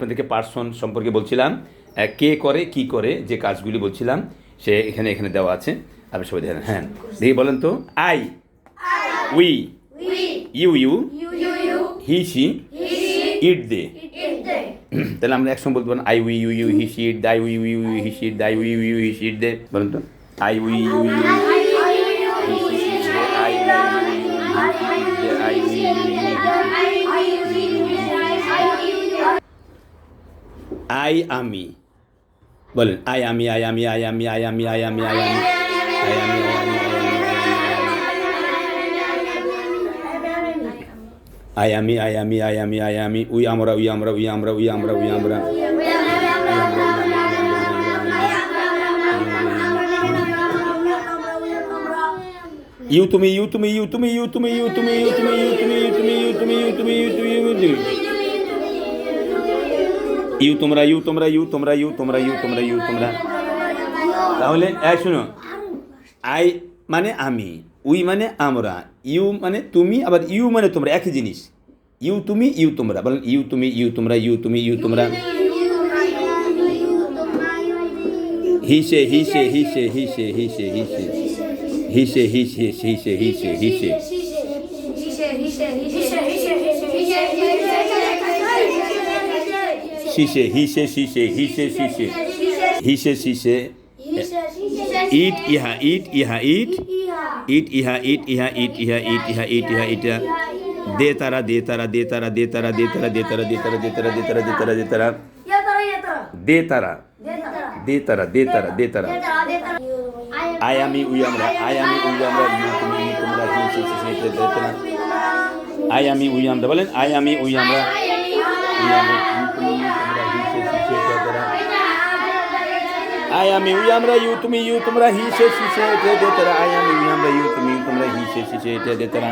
আপনাদেরকে পার্সন সম্পর্কে বলছিলাম কে করে, কি করে, যে কাজগুলি বলছিলাম, সে এখানে এখানে দেওয়া আছে। আপনি সবাই দেখেন হ্যাঁ। দেখি বলেন তো I we you you he she it they তাহলে আমরা একসঙ্গে বলতে পারেন I we you you he she it they we you you he she it they we you you he she it they বলেন তো I we you you I আমি বলেন I আমি আই আমি আই আমি আই আমি I আমি I আমি আই আমি আই আমি আই আমি আই আমি আই আমি আই আমি উই আমরা উই আমরা উই আমরা উই আমরা উই আমরা ইউ তুমি ইউ তুমি ইউ তুমি ইউ তুমি ইউ তুমি ইউ তুমি ইউ তুমি ইউ তুমি ইউ তুমি ইউ তুমি ইউ তুমি ইউ তুমি ইউ তোমরা ইউ তোমরা ইউ তোমরা ইউ তোমরা ইউ তোমরা ইউ তোমরা তাহলে এক শুনো আই মানে আমি উই মানে আমরা ইউ মানে তুমি আবার ইউ মানে তোমরা একই জিনিস ইউ তুমি ইউ তোমরা বলেন ইউ তুমি ইউ তোমরা ইউ তুমি ইউ তোমরা হিসে হিসে হিসে হিসে হিসে হিসে হিসে হিসে হিসে হিসে হিসে শিশে হিসে শিশে হিসে শিশে হিসে শিশে ইট ইহা ইট ইহা ইট ইট ইহা ইট ইহা ইট ইহা ইট ইহা ইট ইহা ইটা দে তারা দে তারা দে তারা দে তারা দে তারা দে তারা দে তারা দে তারা দে তারা দে তারা দে তারা দে তারা দে তারা দে তারা দে তারা আই আমি উই আমরা আই আমি উই আমরা ইউ তুমি ইউ তোমরা হি সে সে সে দে তারা আই আমি উই আমরা বলেন আই আমি উই আমরা উই আমরা आयामी उयाम्र यू तुम यू तुमरा ही से शिशे ते देतरा आयामी उयाम्र यू तुम यू तुमरा ही से शिशे ते देतरा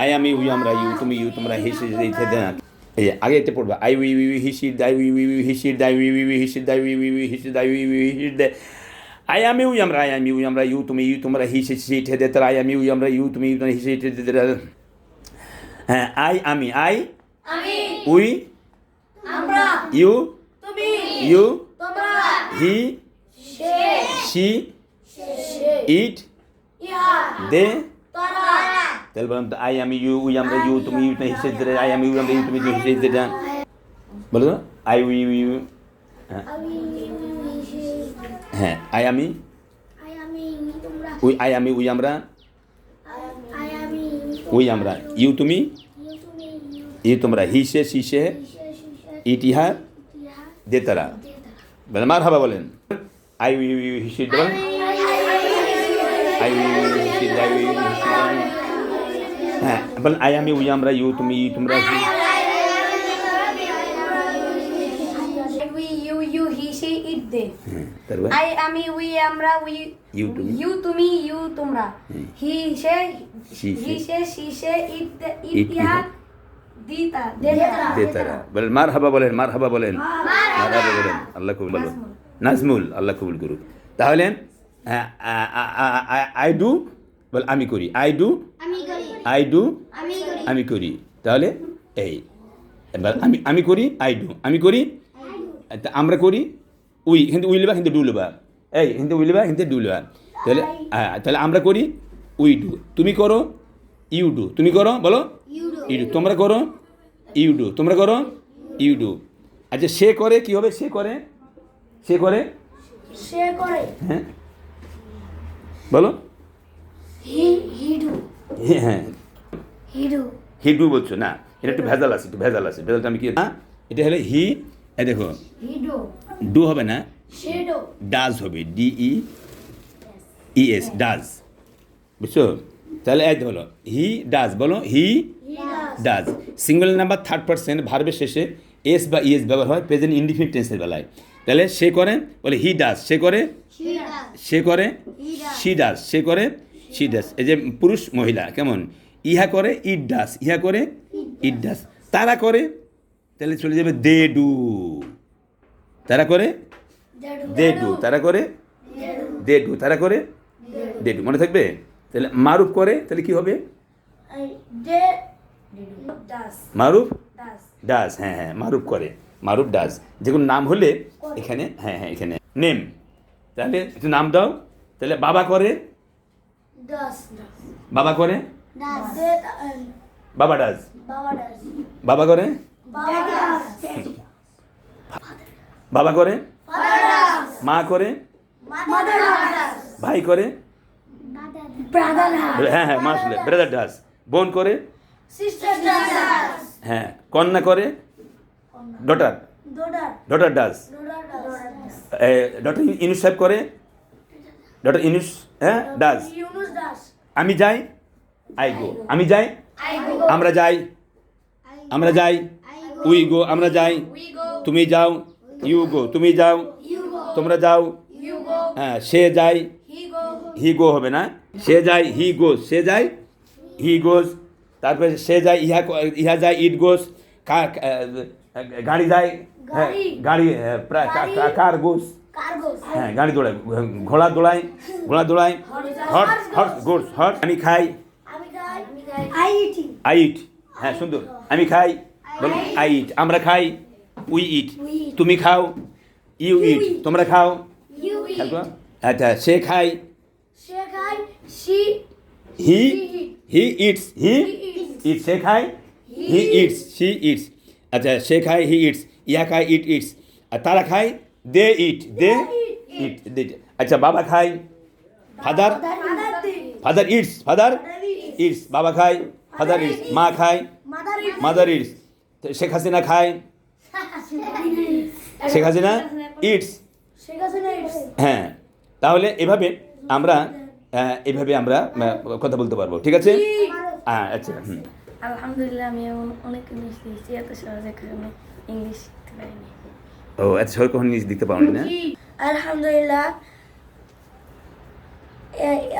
आयामी उयाम्र यू तुम यू तुमरा ही से ते देना এই আগে এতে পড়বে I we we হিসির they we we we হিসির they we we we হিসির they we we we he she they we we he she they I আমি উই আমরা আই আমি উই আমরা ইউ তুমি ইউ তোমরা হিসে সিটে দে তারা আই আমি উই আমরা ইউ তুমি ইউ তোমরা হিসে সিটে দে হ্যাঁ আই আমি I we you you he she it they তাহলে বললাম আই আমি ইউ উই আমরা ইউ তুমি ইউ হিসে দে আই আমি ইউ আমরা ইউ তুমি হিসে দে বলো তো আই উই ইউ হ্যাঁ। হ্যাঁ আই আমি উই আই আমি উই আমরা উই আমরা ইউ তুমি ইউ তোমরা হিসে শিসে ইতিহা দে তারা বলে মার হাবা বলেন। I will you his done. I will you his I will you his হ্যাঁ বল আই আমি উই আমরা ইউ তুমি ই তোমরা হি আই আমি উই আমরা উই ইউ তুমি ইউ তুমি ইউ তোমরা he say he say C সে ইট ইট ইহা দিতা দেতারা দেতারা বলেন মারহাবা বলেন মারহাবা বলেন মারহাবা বলেন আল্লাহ কবুল বলেন নাজমুল আল্লাহ কবুল করুক। তাহলে আই ডু বল আমি করি। আই ডু আই ডু আমি করি। তাহলে এই। এবার আমি আমি করি আই ডু। আমি করি আমরা করি উই কিন্তু উই লেবা কিন্তু ডু লেবা। এই কিন্তু উই লেবা কিন্তু ডু লেবা। তাহলে হ্যাঁ, তাহলে আমরা করি উই ডু। তুমি করো ইউ ডু। তুমি করো বলো ইউ ডু। তোমরা করো ইউ ডু। তোমরা করো ইউ ডু। আচ্ছা সে করে কি হবে? সে করে সে করে? সে করে। হ্যাঁ। বলো। হি হি হ্যাঁ। হি ডু হিডু বলছো না। এটা একটু ভেজাল আছে একটু ভেজাল আছে। ভেজালটা আমি কি না এটা হলো হি এই দেখো। হি ডু ডু হবে না। ডাজ হবে D E E S does. বুঝছ? তাহলে এই হলো হি ডাজ। বলো he he does. Single number third person ভার্বের শেষে এস বা ইএস ব্যবহার হয় প্রেজেন্ট ইনডিফিনিট টেন্সের বেলায়। তাহলে সে করে বলে হি ডাজ সে করে সে করে সি ডাস সে করে সি ডাস এই যে পুরুষ মহিলা কেমন? ইহা করে ইট ডাস ইহা করে ইট ডাস তারা করে তাহলে চলে যাবে দে ডু তারা করে দে ডু তারা করে দে ডু তারা করে দে ডু মনে থাকবে? তাহলে মারুফ করে তাহলে কি হবে? They does Maruf? Does does হ্যাঁ হ্যাঁ মারুফ করে মারুফ ডাজ যে কোনো নাম হলে এখানে হ্যাঁ হ্যাঁ এখানে। নেম তাহলে একটু নাম দাও। তাহলে বাবা করে? বাবা করে? বাবা ডাজ বাবা করে? বাবা করে? মা করে? ভাই করে? হ্যাঁ হ্যাঁ মা শুনলে ব্রাদার ডাজ বোন করে? Sister does. হ্যাঁ কন্যা করে? Daughter. Daughter. does. Daughter Inus সাহেব করে? ডটার ইনুস হ্যাঁ does. আমি যাই? I go. আমি যাই? আমরা যাই? আমরা যাই? উই গো আমরা যাই? তুমি যাও? You go. তুমি যাও? তোমরা যাও? হ্যাঁ সে যায় হি গো। হবে না? সে যায় হি গোস সে যায় হি গোস। তারপরে সে যায় ইহা ইহা যায় ইট গোস গাড়ি যায় হ্যাঁ গাড়ি। কার গোস। হ্যাঁ গাড়ি দৌড়ায় ঘোড়া দৌড়ায় ঘোড়া দৌড়ায় হট হট গোস হট আমি খাই। খাই. I eat. হ্যাঁ সুন্দর। আমি খাই বলুন আই ইট। আমরা খাই উই ইট। তুমি খাও ইউ ইট। তোমরা খাও। আচ্ছা সে খায় সে খায় হি। He eats he eats. ইট সে খায় হি ইটস সি ইটস আচ্ছা সে খায় হি ইটস ইয়া খায় ইট ইটস আর তারা খায় দে ইট দে ইট আচ্ছা বাবা খায় father father eats father eats বাবা খায় ফাদার ইটস মা খায় মাদার ইটস শেখ হাসিনা খায় শেখ হাসিনা ইটস. হ্যাঁ তাহলে এভাবে আমরা এভাবে আমরা কথা বলতে পারব ঠিক আছে? হ্যাঁ আচ্ছা হুম। আলহামদুলিল্লাহ আমি অনেক ইংলিশ লিখেছি এত সহজে কখনো ইংলিশ শিখতে পারিনি। ও আচ্ছা সবাই কখন নিজ দিতে পারোনি না? আলহামদুলিল্লাহ।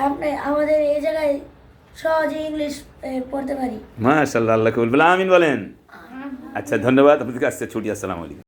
আপনি আমাদের এই জায়গায় সহজে ইংলিশ পড়তে পারি। মাশাল্লাহ আল্লাহ কবুল। বলে আমিন বলেন। আচ্ছা ধন্যবাদ আপনাদের কাছে ছুটি আসসালামু আলাইকুম।